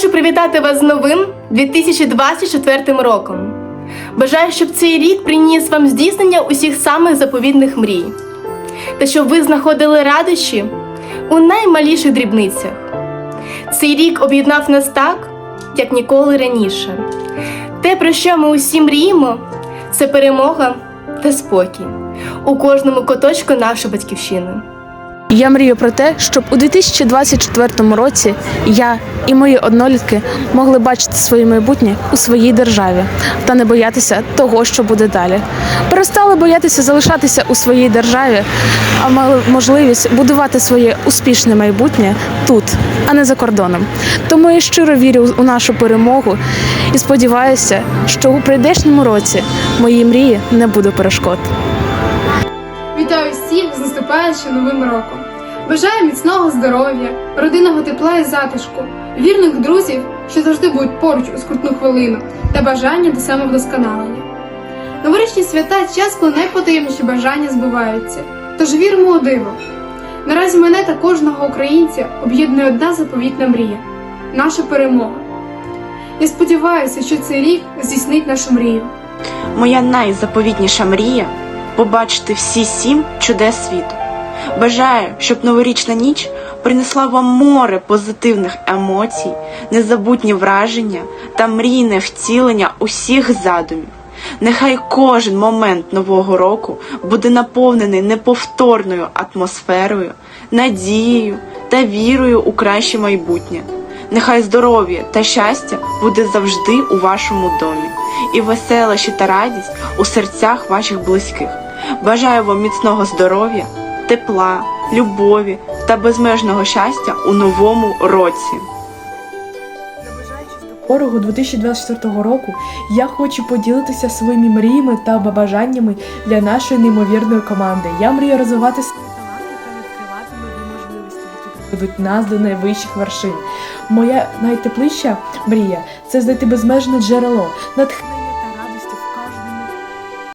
привітати вас з новим 2024 роком. Бажаю, щоб цей рік приніс вам здійснення усіх самих заповідних мрій, та щоб ви знаходили радощі у наймаліших дрібницях. Цей рік об'єднав нас так, як ніколи раніше. Те, про що ми усі мріємо, це перемога та спокій у кожному куточку нашої батьківщини. Я мрію про те, щоб у 2024 році я і мої однолітки могли бачити своє майбутнє у своїй державі та не боятися того, що буде далі. Перестали боятися залишатися у своїй державі, а мали можливість будувати своє успішне майбутнє тут, а не за кордоном. Тому я щиро вірю у нашу перемогу і сподіваюся, що у прийдешньому році моїй мрії не буде перешкод. Вітаю всіх з наступаючим новим роком. Бажаю міцного здоров'я, родинного тепла і затишку, вірних друзів, що завжди будуть поруч у скрутну хвилину, та бажання до самовдосконалення. Новорічні свята час, коли найпотаємніші бажання збуваються. Тож віримо у диво. Наразі мене та кожного українця об'єднує одна заповітна мрія наша перемога. Я сподіваюся, що цей рік здійснить нашу мрію. Моя найзаповітніша мрія побачити всі сім чудес світу. Бажаю, щоб новорічна ніч принесла вам море позитивних емоцій, незабутні враження та мрійне втілення усіх задумів. Нехай кожен момент нового року буде наповнений неповторною атмосферою, надією та вірою у краще майбутнє. Нехай здоров'я та щастя буде завжди у вашому домі, і веселощі та радість у серцях ваших близьких. Бажаю вам міцного здоров'я, тепла, любові та безмежного щастя у новому році. Порогу 2024 року я хочу поділитися своїми мріями та бажаннями для нашої неймовірної команди. Я мрію розвивати свої таланти та відкривати нові можливості, які приведуть нас до найвищих вершин. Моя найтепліша мрія це знайти безмежне джерело, натхнення